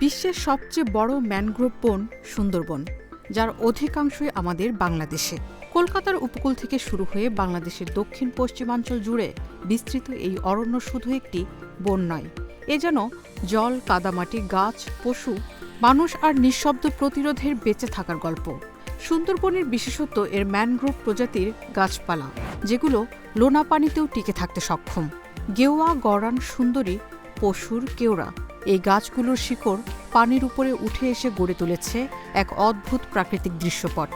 বিশ্বের সবচেয়ে বড় ম্যানগ্রোভ বন সুন্দরবন, যার অধিকাংশই আমাদের বাংলাদেশে। কলকাতার উপকূল থেকে শুরু হয়ে বাংলাদেশের দক্ষিণ পশ্চিমাঞ্চল জুড়ে বিস্তৃত এই অরণ্য শুধু একটি বন নয়। এ যেন জল, কাদামাটি, গাছ, পশু, মানুষ আর নিঃশব্দ প্রতিরোধের বেঁচে থাকার গল্প। সুন্দরবনের বিশেষত্ব এর ম্যানগ্রোভ প্রজাতির গাছপালা, যেগুলো লোনা পানিতেও টিকে থাকতে সক্ষম। গেওয়া, গড়ান, সুন্দরী, পশুর কেওড়া এই গাছগুলোর শিকড় পানির উপরে উঠে এসে গড়ে তুলেছে এক অদ্ভুত প্রাকৃতিক দৃশ্যপট।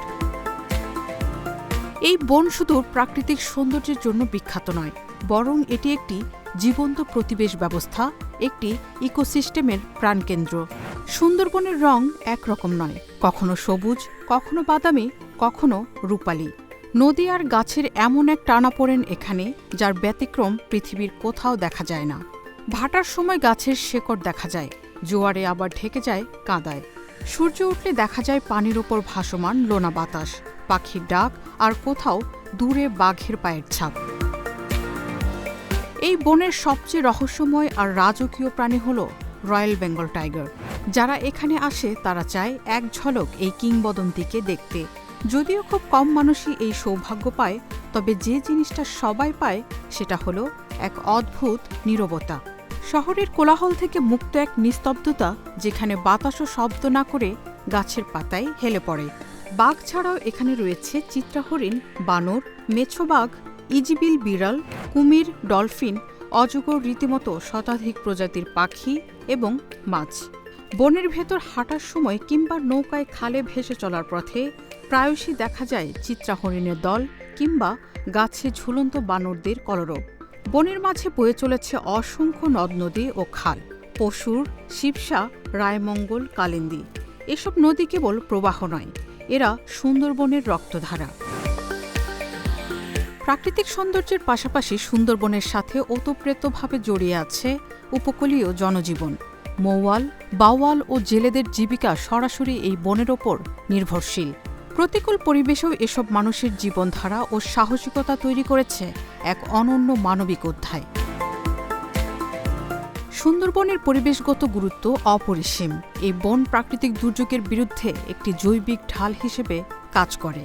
এই বন শুধু প্রাকৃতিক সৌন্দর্যের জন্য বিখ্যাত নয়, বরং এটি একটি জীবন্ত প্রতিবেশ ব্যবস্থা, একটি ইকোসিস্টেমের প্রাণকেন্দ্র। সুন্দরবনের রং একরকম নয়, কখনো সবুজ, কখনো বাদামি, কখনো রূপালী। নদী আর গাছের এমন এক টানাপোড়েন এখানে, যার ব্যতিক্রম পৃথিবীর কোথাও দেখা যায় না। ভাটার সময় গাছের শেকড় দেখা যায়, জোয়ারে আবার ঢেকে যায় কাদায়। সূর্য উঠলে দেখা যায় পানির ওপর ভাসমান লোনা বাতাস, পাখির ডাক আর কোথাও দূরে বাঘের পায়ের ছাপ। এই বনের সবচেয়ে রহস্যময় আর রাজকীয় প্রাণী হল রয়্যাল বেঙ্গল টাইগার। যারা এখানে আসে, তারা চায় এক ঝলক এই কিংবদন্তিকে দেখতে। যদিও খুব কম মানুষই এই সৌভাগ্য পায়, তবে যে জিনিসটা সবাই পায়, সেটা হলো এক অদ্ভুত নীরবতা। শহরের কোলাহল থেকে মুক্ত এক নিস্তব্ধতা যেখানে বাতাসও শব্দ না করে গাছের পাতায় হেলে পড়ে। বাঘ ছাড়াও এখানে রয়েছে চিত্রাহরিণ, বানর মেছোবাঘ ইজিবিল বিড়াল, কুমির, ডলফিন, অজগর রীতিমতো শতাধিক প্রজাতির পাখি এবং মাছ। বনের ভেতর হাঁটার সময় কিংবা নৌকায় খালে ভেসে চলার পথে প্রায়শই দেখা যায় চিত্রাহরিণের দল কিংবা গাছে ঝুলন্ত বানরদের কলরব। বনের মাঝে বয়ে চলেছে অসংখ্য নদ নদী ও খাল, পশুর, শিবসা, রায়মঙ্গল, কালিন্দী। এসব নদী কেবল প্রবাহ নয়, এরা সুন্দরবনের রক্তধারা। প্রাকৃতিক সৌন্দর্যের পাশাপাশি সুন্দরবনের সাথে ওতপ্রেতভাবে জড়িয়ে আছে উপকূলীয় জনজীবন। মৌয়াল, বাওয়াল ও জেলেদের জীবিকা সরাসরি এই বনের ওপর নির্ভরশীল। প্রতিকূল পরিবেশেও এসব মানুষের জীবনধারা ও সাহসিকতা তৈরি করেছে এক অনন্য মানবিক অধ্যায়। সুন্দরবনের পরিবেশগত গুরুত্ব অপরিসীম। এই বন প্রাকৃতিক দুর্যোগের বিরুদ্ধে একটি জৈবিক ঢাল হিসেবে কাজ করে।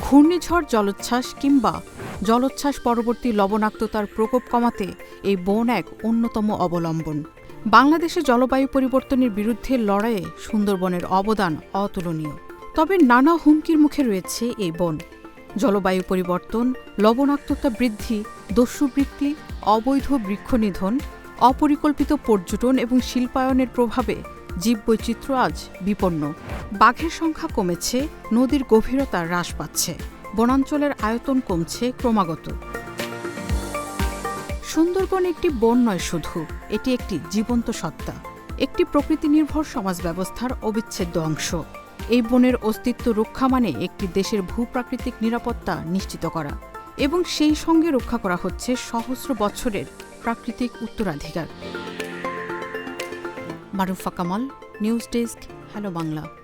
ঘূর্ণিঝড় জলোচ্ছ্বাস কিংবা জলোচ্ছ্বাস পরবর্তী লবণাক্ততার প্রকোপ কমাতে এই বন এক অন্যতম অবলম্বন। বাংলাদেশে জলবায়ু পরিবর্তনের বিরুদ্ধে লড়াইয়ে সুন্দরবনের অবদান অতুলনীয়। তবে নানা হুমকির মুখে রয়েছে এই বন। জলবায়ু পরিবর্তন, লবণাক্ততা বৃদ্ধি, দস্যুবৃত্তি, অবৈধ বৃক্ষ নিধন অপরিকল্পিত পর্যটন এবং শিল্পায়নের প্রভাবে জীববৈচিত্র্য আজ বিপন্ন। বাঘের সংখ্যা কমেছে, নদীর গভীরতা হ্রাস পাচ্ছে, বনাঞ্চলের আয়তন কমছে ক্রমাগত। সুন্দরবন একটি বন নয় শুধু, এটি একটি জীবন্ত সত্তা, একটি প্রকৃতি নির্ভর সমাজ ব্যবস্থার অবিচ্ছেদ্য অংশ। এই বনের অস্তিত্ব রক্ষা মানে একটি দেশের ভূপ্রাকৃতিক নিরাপত্তা নিশ্চিত করা এবং সেই সঙ্গে রক্ষা করা হচ্ছে সহস্র বছরের প্রাকৃতিক উত্তরাধিকার। Marufa Kamal, news desk, hello Bangla.